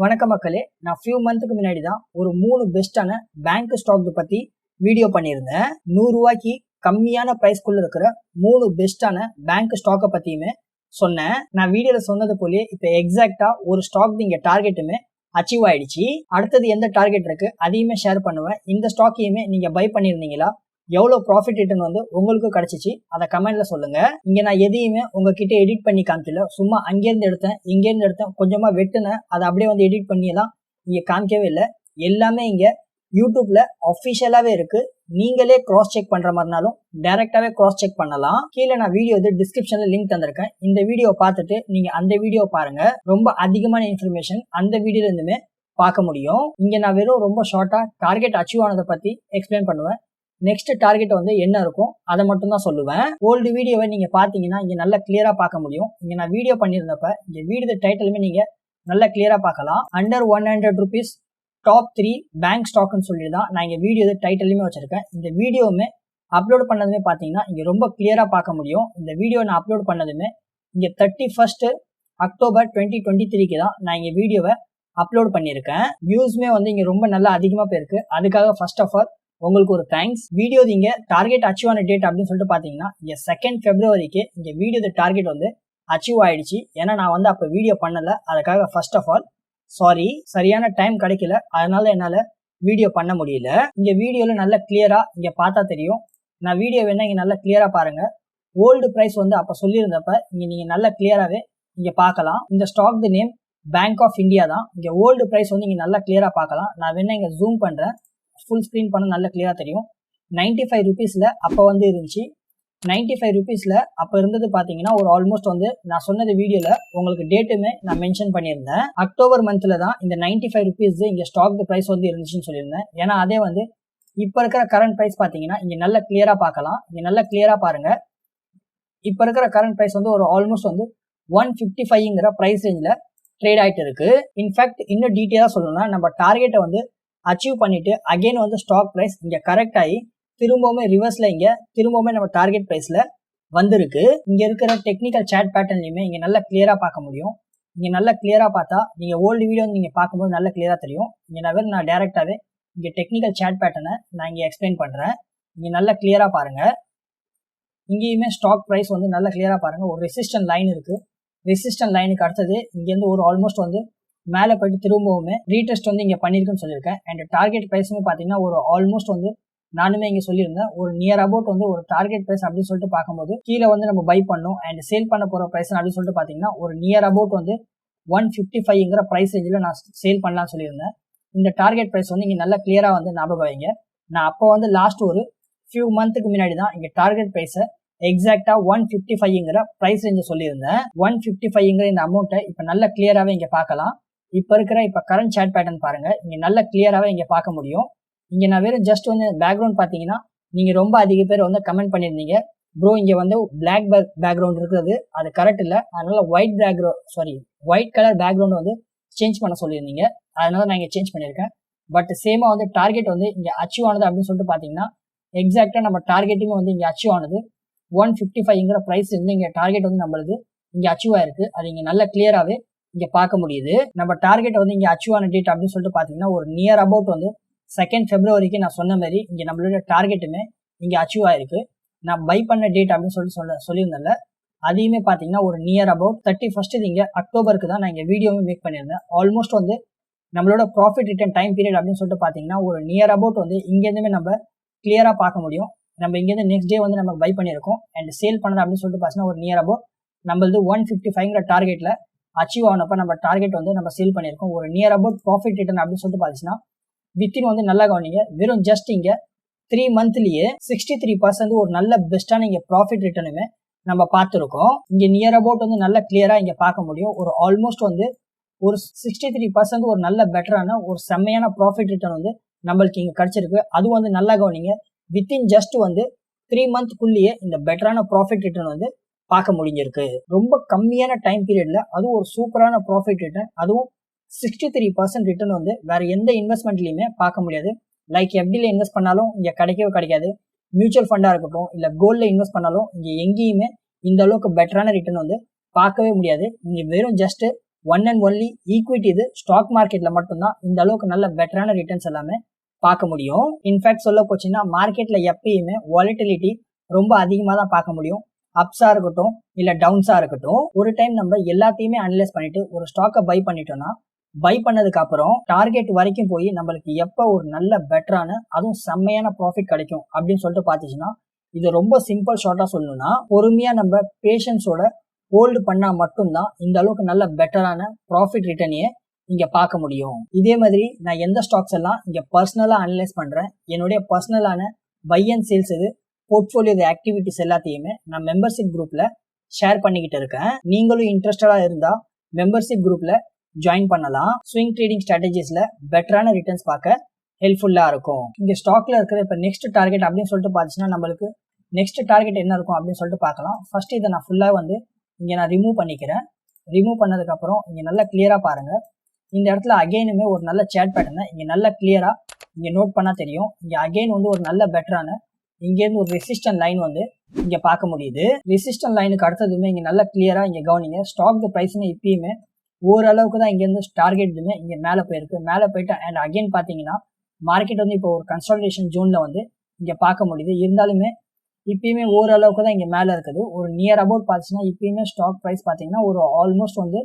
வணக்கம் மக்களே நான் ஃபியூ மந்த்துக்கு முன்னாடி தான் ஒரு மூணு பெஸ்ட்டான பேங்க் ஸ்டாக் பத்தி வீடியோ பண்ணியிருந்தேன். நூறுரூவாய்க்கு கம்மியான ப்ரைஸ்க்குள்ளே இருக்கிற மூணு பெஸ்ட்டான பேங்க் ஸ்டாக்கை பத்தியுமே சொன்னேன். நான் வீடியோல சொன்னது போலயே இப்போ எக்ஸாக்டா ஒரு ஸ்டாக் இங்க டார்கெட்டுமே அச்சீவ் ஆயிடுச்சு. அடுத்தது எந்த டார்கெட் இருக்கு அதையுமே ஷேர் பண்ணுவேன். இந்த ஸ்டாக்கையுமே நீங்க பை பண்ணியிருந்தீங்களா? எவ்வளோ ப்ராஃபிட் ரிட்டர்ன் வந்து உங்களுக்கு கிடைச்சிச்சு அதை கமெண்ட்ல சொல்லுங்க. இங்க நான் எதையுமே உங்ககிட்ட எடிட் பண்ணி காமிக்கல. சும்மா அங்கேருந்து எடுத்தேன் இங்கேருந்து எடுத்தேன் கொஞ்சமா வெட்டுனேன் அதை அப்படியே வந்து எடிட் பண்ணி தான் இங்க காமிக்கவே இல்லை. எல்லாமே இங்க யூடியூப்ல அஃபிஷியலாவே இருக்கு. நீங்களே கிராஸ் செக் பண்ற மாதிரினாலும் டைரக்டாவே கிராஸ் செக் பண்ணலாம். கீழே நான் வீடியோ வந்து டிஸ்கிரிப்ஷன்ல லிங்க் தந்திருக்கேன். இந்த வீடியோ பார்த்துட்டு நீங்க அந்த வீடியோ பாருங்க. ரொம்ப அதிகமான இன்ஃபர்மேஷன் அந்த வீடியோல இருந்துமே பார்க்க முடியும். இங்க நான் வெறும் ரொம்ப ஷார்ட்டா டார்கெட் அச்சீவ் ஆனதை பத்தி எக்ஸ்பிளைன் பண்ணுவேன். நெக்ஸ்ட் டார்கெட் வந்து என்ன இருக்கும்? அதை மட்டும் தான் சொல்லுவேன். ஓல்டு வீடியோவை நீங்க பாத்தீங்கன்னா இங்க நல்லா கிளியரா பார்க்க முடியும். இங்க நான் வீடியோ பண்ணியிருந்தப்ப இந்த வீடியோ டைட்டிலுமே நீங்க நல்லா கிளியரா பார்க்கலாம். Under one hundred rupees top three bank ஸ்டாக்னு சொல்லி தான் நான் இங்கே வீடியோ டைட்டிலுமே வச்சிருக்கேன். இந்த வீடியோவுமே அப்லோட் பண்ணதுமே பார்த்தீங்கன்னா இங்க ரொம்ப கிளியரா பார்க்க முடியும். இந்த வீடியோ நான் அப்லோட் பண்ணதுமே இங்க thirty first October twenty twenty த்ரீக்கு தான் நான் இங்க வீடியோவை அப்லோட் பண்ணியிருக்கேன். வியூஸ்மே வந்து இங்க ரொம்ப நல்லா அதிகமா போயிருக்கு. அதுக்காக ஃபர்ஸ்ட் ஆஃப் ஆல் உங்களுக்கு ஒரு தேங்க்ஸ் வீடியோ நீங்க டார்கெட் அச்சீவ் ஆன டேட் அப்படின்னு சொல்லிட்டு பாத்தீங்கன்னா இங்க செகண்ட் பிப்ரவரிக்கு இங்க வீடியோ டார்கெட் வந்து அச்சீவ் ஆயிடுச்சு. ஏன்னா நான் வந்து அப்ப வீடியோ பண்ணல. அதுக்காக ஃபர்ஸ்ட் ஆஃப் ஆல் சாரி சரியான டைம் கிடைக்கல. அதனால என்னால வீடியோ பண்ண முடியல. இங்க வீடியோல நல்லா கிளியரா இங்க பார்த்தா தெரியும். நான் வீடியோ வேணா இங்க நல்லா கிளியரா பாருங்க. ஓல்டு பிரைஸ் வந்து அப்ப சொல்லியிருந்தப்ப இங்க நீங்க நல்லா கிளியராகவே இங்க பார்க்கலாம். இந்த stock the name bank of India தான். இங்க ஓல்டு பிரைஸ் வந்து இங்க நல்லா கிளியரா பார்க்கலாம். நான் வேணா இங்க ஜூம் பண்றேன். ஃபுல் ஸ்க்ரீன் பண்ண நல்லா கிளியராக தெரியும். நைன்டி ஃபைவ் ருபீஸில் அப்போ வந்து இருந்துச்சு. நைன்டி ஃபைவ் ருபீஸில் அப்போ இருந்தது பார்த்தீங்கன்னா ஒரு ஆல்மோஸ்ட் வந்து நான் சொன்னது வீடியோவில் உங்களுக்கு டேட்டுமே நான் மென்ஷன் பண்ணியிருந்தேன். அக்டோபர் மந்தில் தான் இந்த நைன்டி ஃபைவ் ருபீஸ் இங்கே ஸ்டாக் ப்ரைஸ் வந்து இருந்துச்சுன்னு சொல்லியிருந்தேன். ஏன்னா அதே வந்து இப்போ இருக்கிற கரண்ட் ப்ரைஸ் பார்த்தீங்கன்னா இங்கே நல்லா கிளியராக பார்க்கலாம் இங்கே நல்லா கிளியராக பாருங்கள் இப்போ இருக்கிற கரண்ட் ப்ரைஸ் வந்து ஒரு ஆல்மோஸ்ட் வந்து ஒன் ஃபிஃப்டி ஃபைவ்ங்கிற ப்ரைஸ் ரேஞ்சில் ட்ரேட் ஆகிட்டு இருக்கு. இன்ஃபேக்ட் இன்னும் டீட்டெயிலாக சொல்லணும்னா நம்ம டார்கெட்டை வந்து அச்சீவ் பண்ணிட்டு அகைன் வந்து ஸ்டாக் ப்ரைஸ் இங்கே கரெக்ட் ஆகி திரும்பவுமே ரிவர்ஸில் இங்கே திரும்பவுமே நம்ம டார்கெட் ப்ரைஸில் வந்திருக்கு. இங்கே இருக்கிற டெக்னிக்கல் சேட் பேட்டர்ன்லையுமே இங்கே நல்லா கிளியராக பார்க்க முடியும். இங்கே நல்லா கிளியராக பார்த்தா நீங்கள் ஓல்டு வீடியோ நீங்கள் பார்க்கும்போது நல்லா கிளியராக தெரியும். இங்கே நான் நான் டேரெக்டாகவே இங்கே டெக்னிக்கல் சேட் பேட்டர்னை நான் இங்கே எக்ஸ்பிளைன் பண்ணுறேன் இங்கே நல்லா கிளியராக பாருங்கள் இங்கேயுமே ஸ்டாக் ப்ரைஸ் வந்து நல்லா கிளியராக பாருங்கள் ஒரு ரெசிஸ்டன்ட் லைன் இருக்குது ரெசிஸ்டன்ட் லைனுக்கு அடுத்தது இங்கேருந்து ஒரு ஆல்மோஸ்ட் வந்து மேலே போயிட்டு திரும்பவுமே ரீடெஸ்ட் வந்து இங்கே பண்ணியிருக்குன்னு சொல்லியிருக்கேன். அண்ட் டார்கெட் ப்ரைஸுமே பார்த்தீங்கன்னா ஒரு ஆல்மோஸ்ட் வந்து நானுமே இங்கே சொல்லியிருந்தேன். ஒரு நியர் அபவுட் வந்து ஒரு டார்கெட் ப்ரைஸ் அப்படின்னு சொல்லிட்டு பார்க்கும்போது கீழே வந்து நம்ம பை பண்ணோம். அண்ட் சேல் பண்ண போகிற ப்ரைஸ் அப்படின்னு சொல்லிட்டு பார்த்தீங்கன்னா ஒரு நியர் அபவுட் வந்து ஒன் ஃபிஃப்டி ஃபைவ்ங்கிற ப்ரைஸ் ரேஞ்சில் நான் சேல் பண்ணலாம்னு சொல்லியிருந்தேன். இந்த டார்கெட் ப்ரைஸ் வந்து இங்கே நல்லா கிளியராக வந்து ஞாபகம் வைங்க. நான் அப்போ வந்து லாஸ்ட் ஒரு ஃபியூ மந்த்துக்கு முன்னாடி தான் இங்கே டார்கெட் ப்ரைஸை எக்ஸாக்டாக ஒன் ஃபிஃப்டி ஃபைவ்ங்கிற ப்ரைஸ் ரேஞ்சு சொல்லியிருந்தேன். ஒன் ஃபிஃப்டி ஃபைவ்ங்கிற இந்த அமௌண்ட்டை இப்போ நல்லா கிளியராகவே இங்கே பார்க்கலாம். இப்போ இருக்கிற இப்போ கரண்ட் சேட் பேட்டர்ன் பாருங்க. இங்க நல்ல கிளியராகவே இங்க பார்க்க முடியும். இங்க நான் வெறும் ஜஸ்ட் வந்து பேக்ரவுண்ட் பார்த்தீங்கன்னா நீங்க ரொம்ப அதிக பேர் வந்து கமெண்ட் பண்ணியிருந்தீங்க. ப்ரோ இங்க வந்து பிளாக் பேக் பேக்ரவுண்ட் இருக்கிறது அது கரெக்ட் இல்லை. அதனால white background sorry white colour background வந்து சேஞ்ச் பண்ண சொல்லியிருந்தீங்க. அதனால நான் இங்கே சேஞ்ச் பண்ணியிருக்கேன். பட் சேமா வந்து டார்கெட் வந்து இங்கே அச்சீவ் ஆனது அப்படின்னு சொல்லிட்டு பார்த்தீங்கன்னா எக்ஸாக்டா நம்ம டார்கெட்டுமே வந்து இங்கே அச்சீவ் ஆனது. ஒன் ஃபிஃப்டி ஃபைவ்ங்கிற ப்ரைஸ் வந்து இங்கே டார்கெட் வந்து நம்மளுது இங்கே அச்சீவ் ஆயிருக்கு. அது இங்கே நல்ல கிளியராகவே இங்க பார்க்க முடியுது. நம்ம டார்கெட் வந்து இங்க அச்சீவ் ஆன டேட் அப்படின்னு சொல்லிட்டு பாத்தீங்கன்னா ஒரு நியர் அபவுட் வந்து செகண்ட் பிப்ரவரிக்கு நான் சொன்ன மாதிரி இங்க நம்மளோட டார்கெட்டுமே இங்க அச்சீவ் ஆயிருக்கு. நான் பை பண்ண டேட் அப்படின்னு சொல்லிட்டு சொல்ல சொல்லியிருந்தேன்ல அதையுமே பாத்தீங்கன்னா ஒரு நியர் அபவுட் தேர்ட்டி ஃபர்ஸ்ட் இங்க அக்டோபருக்கு தான் நான் இங்க வீடியோவே மேக் பண்ணியிருந்தேன். ஆல்மோஸ்ட் வந்து நம்மளோட ப்ராஃபிட் ரிட்டர்ன் டைம் பீரியட் அப்படின்னு சொல்லிட்டு பாத்தீங்கன்னா ஒரு நியர் அபவுட் வந்து இங்கேருந்துமே நம்ம கிளியரா பார்க்க முடியும். நம்ம இங்கேருந்து நெக்ஸ்ட் டே வந்து நம்ம பை பண்ணியிருக்கோம். அண்ட் சேல் பண்ணது அப்படின்னு சொல்லிட்டு பார்த்தீங்கன்னா ஒரு நியர் அபவுட் நம்மளது ஒன் ஃபிஃப்டி ஃபைவ்ங்கிற டார்கெட்ல அச்சீவ் ஆனப்ப நம்ம டார்கெட் வந்து நம்ம சேல் பண்ணியிருக்கோம். ஒரு நியர் அபவுட் ப்ராஃபிட் ரிட்டர்ன் அப்படின்னு சொல்லிட்டு பார்த்துச்சுன்னா வித்தின் வந்து நல்லா கவனிங்க. வெறும் ஜஸ்ட் இங்க த்ரீ மந்த்லயே சிக்ஸ்டி த்ரீ பர்சன்ட் ஒரு நல்ல பெஸ்டான இங்க ப்ராஃபிட் ரிட்டர்னுமே நம்ம பார்த்துருக்கோம். இங்க நியர் அபவுட் வந்து நல்ல கிளியரா இங்க பார்க்க முடியும். ஒரு ஆல்மோஸ்ட் வந்து ஒரு சிக்ஸ்டி த்ரீ பர்சன்ட் ஒரு நல்ல பெட்டரான ஒரு செம்மையான ப்ராஃபிட் ரிட்டர்ன் வந்து நம்மளுக்கு இங்க கிடைச்சிருக்கு. அது வந்து நல்லா கவனிங்க. வித்தின் ஜஸ்ட் வந்து த்ரீ மந்த்க்குள்ளேயே இந்த பெட்டரான ப்ராஃபிட் ரிட்டர்ன் வந்து பார்க்க முடிஞ்சிருக்கு. ரொம்ப கம்மியான டைம் பீரியட்ல அதுவும் ஒரு சூப்பரான ப்ராஃபிட் ரிட்டர்ன் அதுவும் சிக்ஸ்டி த்ரீ பர்சன்ட் ரிட்டர்ன் வந்து வேற எந்த இன்வெஸ்ட்மெண்ட்லையுமே பார்க்க முடியாது. லைக் எஃப்டியில் இன்வெஸ்ட் பண்ணாலும் இங்கே கிடைக்கவே கிடைக்காது. மியூச்சுவல் ஃபண்டாக இருக்கட்டும் இல்லை கோல்டில் இன்வெஸ்ட் பண்ணாலும் இங்கே எங்கேயுமே இந்த அளவுக்கு பெட்டரான ரிட்டர்ன் வந்து பார்க்கவே முடியாது. இங்கே வெறும் just one and only equity இது ஸ்டாக் மார்க்கெட்டில் மட்டும்தான் இந்த அளவுக்கு நல்ல பெட்டரான ரிட்டர்ன்ஸ் எல்லாமே பார்க்க முடியும். இன்ஃபேக்ட் சொல்ல போச்சுன்னா மார்க்கெட்டில் எப்பயுமே வாலிட்டிலிட்டி ரொம்ப அதிகமாக தான் பார்க்க முடியும். அப்ஸா இருக்கட்டும் இல்ல டவுன்ஸா இருக்கட்டும் ஒரு டைம் நம்ம எல்லாத்தையுமே அனலைஸ் பண்ணிட்டு ஒரு ஸ்டாக்கை பை பண்ணிட்டோம்னா பை பண்ணதுக்கு அப்புறம் டார்கெட் வரைக்கும் போய் நம்மளுக்கு எப்போ ஒரு நல்ல பெட்டரான அதுவும் செம்மையான ப்ராஃபிட் கிடைக்கும் அப்படின்னு சொல்லிட்டு பார்த்துச்சுன்னா இது ரொம்ப சிம்பிள் ஷார்ட்டா சொல்லணும்னா பொறுமையா நம்ம பேஷன்ஸோட ஹோல்டு பண்ணா மட்டும்தான் இந்த அளவுக்கு நல்ல பெட்டரான ப்ராஃபிட் ரிட்டர்னையே இங்க பார்க்க முடியும். இதே மாதிரி நான் எந்த ஸ்டாக்ஸ் எல்லாம் இங்க பர்சனலா அனலைஸ் பண்றேன் என்னுடைய பர்சனலான பை அண்ட் சேல்ஸ் இது போர்ட்ஃபோலியோ ஆக்டிவிட்டிஸ் எல்லாத்தையுமே நான் மெம்பர்ஷிப் குரூப்ல ஷேர் பண்ணிக்கிட்டு இருக்கேன். நீங்களும் இன்ட்ரெஸ்டடா இருந்தா மெம்பர்ஷிப் குரூப்ல ஜாயின் பண்ணலாம். ஸ்விங் ட்ரேடிங் ஸ்ட்ராட்டஜிஸ்ல பெட்டரான ரிட்டர்ன்ஸ் பார்க்க ஹெல்ப்ஃபுல்லா இருக்கும். இங்க ஸ்டாக்ல இருக்கிற இப்ப நெக்ஸ்ட் டார்கெட் அப்படின்னு சொல்லிட்டு பார்த்துச்சுன்னா நம்மளுக்கு நெக்ஸ்ட் டார்கெட் என்ன இருக்கும் அப்படின்னு சொல்லிட்டு பார்க்கலாம். ஃபர்ஸ்ட் இதை நான் ஃபுல்லாக வந்து இங்கே நான் ரிமூவ் பண்ணிக்கிறேன். ரிமூவ் பண்ணதுக்கப்புறம் இங்கே நல்லா கிளியராக பாருங்கள் இந்த இடத்துல அகைனுமே ஒரு நல்ல சேட் பேட்டர்னை இங்கே நல்லா கிளியராக இங்கே நோட் பண்ணால் தெரியும். இங்கே அகைன் வந்து ஒரு நல்ல பெட்டரான இங்கேருந்து ஒரு ரெசிஸ்டன் லைன் வந்து இங்க பார்க்க முடியுது. ரெசிஸ்டன் லைனுக்கு அடுத்ததுமே இங்க நல்லா கிளியரா இங்க கவனிங்க. ஸ்டாக் பிரைஸ்னு இப்பயுமே ஓரளவுக்கு தான் இங்கேருந்து டார்கெட் இதுமே இங்க மேலே போயிருக்கு. மேலே போயிட்டு அண்ட் அகைன் பார்த்தீங்கன்னா மார்க்கெட் வந்து இப்போ ஒரு கன்சல்டேஷன் ஜோன்ல வந்து இங்க பார்க்க முடியுது. இருந்தாலுமே இப்பயுமே ஓரளவுக்கு தான் இங்க மேலே இருக்குது. ஒரு நியர் அபவுட் பார்த்துச்சுன்னா இப்பயுமே ஸ்டாக் ப்ரைஸ் பார்த்தீங்கன்னா ஒரு ஆல்மோஸ்ட் வந்து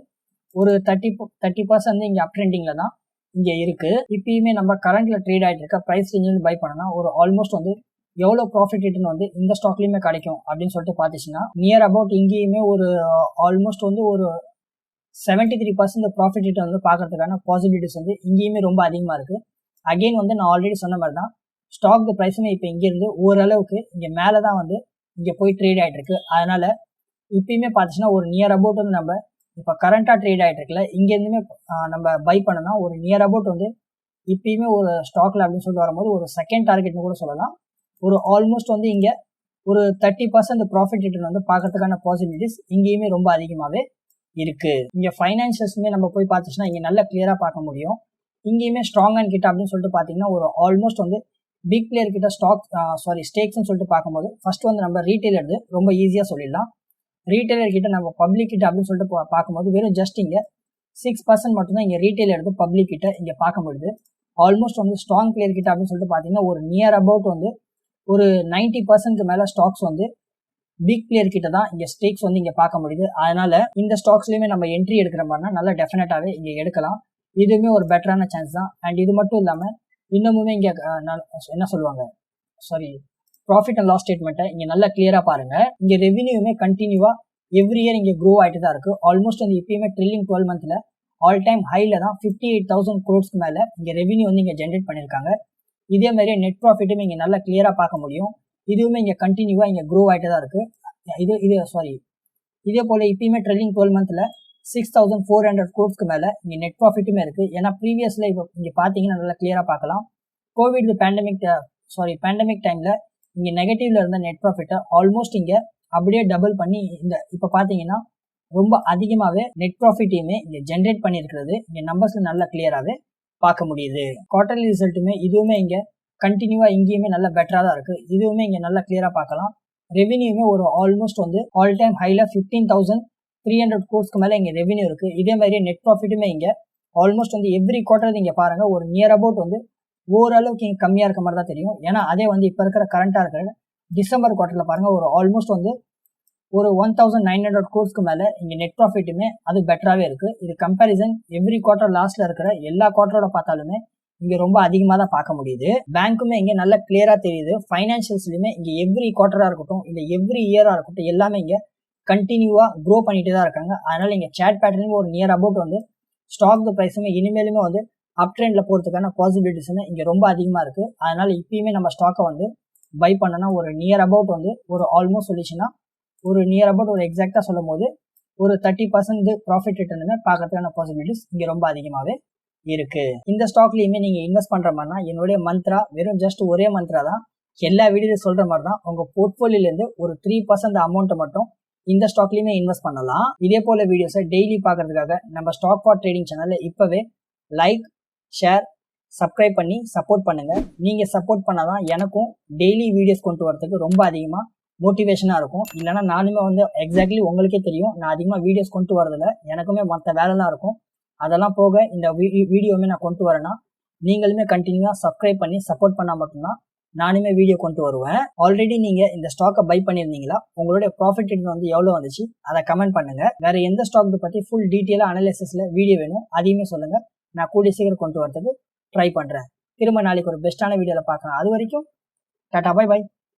ஒரு தேர்ட்டி தேர்ட்டி பர்சன்ட் இங்க அப் ட்ரெண்டிங்கில் தான் இங்கே இருக்குது இப்பயுமே நம்ம கரண்ட்டில் ட்ரேட் ஆகிட்டு இருக்க ப்ரைஸ் ரேஞ்சில் பை பண்ணனா ஒரு ஆல்மோஸ்ட் வந்து எவ்வளவு ப்ராஃபிட் ரிட்டர்ன் வந்து இந்த ஸ்டாக்லயுமே கிடைக்கும் அப்படின்னு சொல்லிட்டு பார்த்துச்சுன்னா நியர் அபவுட் இங்கேயுமே ஒரு ஆல்மோஸ்ட் வந்து ஒரு seventy three percent profit return வந்து பார்க்கறதுக்கான பாசிபிலிட்டிஸ் வந்து இங்கேயுமே ரொம்ப அதிகமாக இருக்கு. அகெயின் வந்து நான் ஆல்ரெடி சொன்ன மாதிரி தான் ஸ்டாக் ப்ரைஸுமே இப்போ இங்கேருந்து ஓரளவுக்கு இங்கே மேலே தான் வந்து இங்கே போய் ட்ரேட் ஆகிட்டு இருக்கு. அதனால இப்பயுமே பார்த்துச்சுன்னா ஒரு நியர் அபவுட் வந்து நம்ம இப்போ கரண்ட்டாக ட்ரேட் ஆகிட்டு இருக்குல்ல இங்கேருந்துமே நம்ம பை பண்ணனா ஒரு நியர் அபவுட் வந்து இப்பயுமே ஒரு ஸ்டாக்ல அப்படின்னு சொல்லிட்டு வரும்போது ஒரு செகண்ட் டார்கெட்னு கூட சொல்லலாம். ஒரு ஆல்மோஸ்ட் வந்து இங்கே ஒரு தேர்ட்டி பர்சன்ட் ப்ராஃபிட் ரிட்டர்ன் வந்து பார்க்கறதுக்கான பாசிபிலிட்டிஸ் இங்கேயுமே ரொம்ப அதிகமாகவே இருக்கு. இங்க ஃபைனான்சியல்ஸுமே நம்ம போய் பார்த்துச்சுன்னா இங்க நல்லா கிளியரா பார்க்க முடியும். இங்கேயுமே ஸ்ட்ராங் அண்ட் கிட்ட அப்படின்னு சொல்லிட்டு பார்த்தீங்கன்னா ஒரு ஆல்மோஸ்ட் வந்து பிக் பிளேயர் கிட்ட ஸ்டாக் சாரி ஸ்டேக்ஸ்னு சொல்லிட்டு பார்க்கும்போது ஃபர்ஸ்ட் வந்து நம்ம ரீட்டைல் எடுத்து ரொம்ப ஈஸியா சொல்லிடலாம். ரீட்டைலர் கிட்ட நம்ம பப்ளிக் கிட்ட அப்படின்னு சொல்லிட்டு பார்க்கும்போது வெறும் ஜஸ்ட் இங்க சிக்ஸ் பர்சன்ட் மட்டும்தான் இங்க ரீட்டைல் எடுத்து பப்ளிக் கிட்ட இங்க பார்க்க முடியுது. ஆல்மோஸ்ட் வந்து ஸ்ட்ராங் பிளேயர் கிட்ட அப்படின்னு சொல்லிட்டு பாத்தீங்கன்னா ஒரு நியர் அபவுட் வந்து ஒரு நைன்டி பர்சன்ட்க்கு மேல ஸ்டாக்ஸ் வந்து பிக் பிளேயர் கிட்ட தான் இங்க ஸ்டேக்ஸ் வந்து இங்க பார்க்க முடியுது. அதனால இந்த ஸ்டாக்ஸ்லயுமே நம்ம என்ட்ரி எடுக்கிற மாதிரினா நல்லா டெஃபினட்டாவே இங்க எடுக்கலாம். இதுவுமே ஒரு பெட்டரான சான்ஸ் தான். அண்ட் இது மட்டும் இல்லாம இன்னமுமே இங்க என்ன சொல்லுவாங்க? சாரி ப்ராஃபிட் அண்ட் லாஸ் ஸ்டேட்மெண்ட்டை இங்க நல்லா கிளியரா பாருங்க. இங்க ரெவன்யூமே கண்டினியூவா எவ்ரி இயர் இங்க க்ரோ ஆயிட்டு தான் இருக்கு. ஆல்மோஸ்ட் வந்து இப்பயுமே ட்ரில்லிங் டுவெல் மந்த்ல ஆல் டைம் ஹைல தான் ஃபிஃப்டி எயிட் தௌசண்ட் க்ரோட்ஸ்க்கு மேல இங்க ரெவன்யூ வந்து இங்க ஜென்ரேட் பண்ணியிருக்காங்க இதே மாதிரியே நெட் ப்ராஃபிட்டும் இங்கே நல்லா கிளியராக பார்க்க முடியும். இதுவுமே இங்கே கண்டினியூவாக இங்கே க்ரோ ஆகிட்டு தான் இருக்குது இது இது சாரி இதே போல் இப்பயுமே ட்ரெல்லிங் டுவெல் மந்தில் சிக்ஸ் தௌசண்ட் ஃபோர் ஹண்ட்ரட் கோர்ஸ்க்கு மேலே இங்கே நெட் ப்ராஃபிட்டுமே இருக்குது ஏன்னா ப்ரீவியஸில் இப்போ இங்கே பார்த்தீங்கன்னா நல்லா கிளியராக பார்க்கலாம். கோவிட் பேண்டமிக் சாரி பேண்டமிக் டைமில் இங்கே நெகட்டிவ்ல இருந்த நெட் ப்ராஃபிட்டை ஆல்மோஸ்ட் இங்கே அப்படியே டபுள் பண்ணி இந்த இப்போ பார்த்தீங்கன்னா ரொம்ப அதிகமாகவே நெட் ப்ராஃபிட்டையுமே இங்கே ஜென்ரேட் பண்ணியிருக்கிறது. இங்கே நம்பர்ஸில் நல்லா கிளியராகவே பார்க்க முடியுது. குவார்டர்லி ரிசல்ட்டுமே இதுவுமே இங்க கண்டினியூவா இங்கேயுமே நல்ல பெட்டரா தான் இருக்கு. இதுவுமே இங்க நல்லா கிளியரா பார்க்கலாம். ரெவன்யூமே ஒரு ஆல்மோஸ்ட் வந்து ஆல் டைம் ஹைல ஃபிஃப்டீன் தௌசண்ட் த்ரீ ஹண்ட்ரட் கோர்ஸ்க்கு மேல இங்க ரெவன்யூ இருக்கு. இதே மாதிரி நெட் ப்ராஃபிட்டுமே இங்க ஆல்மோஸ்ட் வந்து எவ்ரி குவார்டர் இங்க பாருங்க ஒரு நியர் அபவுட் வந்து ஓரளவுக்கு இங்க கம்மியா இருக்க மாதிரி தான் தெரியும். ஏன்னா அதே வந்து இப்ப இருக்கிற கரண்டா இருக்கிற டிசம்பர் குவார்டர்ல பாருங்க ஒரு ஆல்மோஸ்ட் வந்து ஒரு ஒன் தௌசண்ட் நைன் ஹண்ட்ரட் கோர்ஸ்க்கு மேலே இங்கே நெட் ப்ராஃபிட்டுமே அது பெட்டராகவே இருக்குது இது கம்பேரிசன் எவ்ரி குவார்டர் லாஸ்ட்டில் இருக்கிற எல்லா குவார்டரோட பார்த்தாலுமே இங்கே ரொம்ப அதிகமாக தான் பார்க்க முடியுது. பேங்க்குமே இங்கே நல்ல கிளியராக தெரியுது. ஃபைனான்ஷியல்ஸ்லையுமே இங்கே எவ்ரி குவார்டராக இருக்கட்டும் இல்லை எவ்ரி இயராக இருக்கட்டும் எல்லாமே இங்கே கண்டினியூவாக க்ரோ பண்ணிட்டு தான் இருக்காங்க. அதனால் இங்கே சேட் பேட்டர்னு ஒரு நியர் அபவுட் வந்து ஸ்டாக் ப்ரைஸுமே இனிமேலுமே வந்து அப் ட்ரெண்டில் போகிறதுக்கான பாசிபிலிட்டிஸுமே இங்கே ரொம்ப அதிகமாக இருக்குது அதனால் இப்பயுமே நம்ம ஸ்டாக்கை வந்து பை பண்ணனா ஒரு நியர் அபவுட் வந்து ஒரு ஆல்மோஸ்ட் சொல்லிச்சுன்னா ஒரு நியர் அபவுட் ஒரு எக்ஸாக்டா சொல்லும் போது ஒரு தேர்ட்டி பர்சன்ட் ப்ராஃபிட் ரிட்டர்னுமே பார்க்கறதுக்கான பாசிபிலிட்டிஸ் இங்க ரொம்ப அதிகமாகவே இருக்கு. இந்த ஸ்டாக்லயுமே நீங்க இன்வெஸ்ட் பண்ற மாதிரினா என்னுடைய மந்த்ரா வெறும் ஜஸ்ட் ஒரே மந்த்ரா தான். எல்லா வீடியோ சொல்ற மாதிரி தான் உங்க போர்ட்போலியோல இருந்து ஒரு த்ரீ பர்சன்ட் அமௌண்ட் மட்டும் இந்த ஸ்டாக்லயுமே இன்வெஸ்ட் பண்ணலாம். இதே போல வீடியோஸை டெய்லி பாக்குறதுக்காக நம்ம ஸ்டாக் ஃபார் ட்ரேடிங் சேனல்ல இப்பவே லைக் ஷேர் சப்ஸ்கிரைப் பண்ணி சப்போர்ட் பண்ணுங்க. நீங்க சப்போர்ட் பண்ணாதான் எனக்கும் டெய்லி வீடியோஸ் கொண்டு வரதுக்கு ரொம்ப அதிகமா மோட்டிவேஷனாக இருக்கும். இல்லைனா நானுமே வந்து எக்ஸாக்ட்லி உங்களுக்கே தெரியும். நான் அதிகமாக வீடியோஸ் கொண்டு வரதில்ல. எனக்குமே மற்ற வேலைலாம் இருக்கும். அதெல்லாம் போக இந்த வீடியோவுமே நான் கொண்டு வரேன்னா நீங்களுமே கண்டினியூவாக சப்ஸ்கிரைப் பண்ணி சப்போர்ட் பண்ணால் மட்டும்தான் நானுமே வீடியோ கொண்டு வருவேன். ஆல்ரெடி நீங்கள் இந்த ஸ்டாக்கை பை பண்ணியிருந்தீங்களா? உங்களுடைய ப்ராஃபிட் வந்து எவ்வளோ வந்துச்சு? அதை கமெண்ட் பண்ணுங்க. வேற எந்த ஸ்டாக் பற்றி ஃபுல் டீட்டெயிலாக அனலைசிஸில் வீடியோ வேணும் அதையுமே சொல்லுங்க. நான் கூடிய சீக்கிரம் கொண்டு வரதுக்கு ட்ரை பண்ணுறேன் திரும்ப நாளைக்கு ஒரு பெஸ்ட்டான வீடியோவில் பார்க்கலாம். அது வரைக்கும் டாட்டா பை பை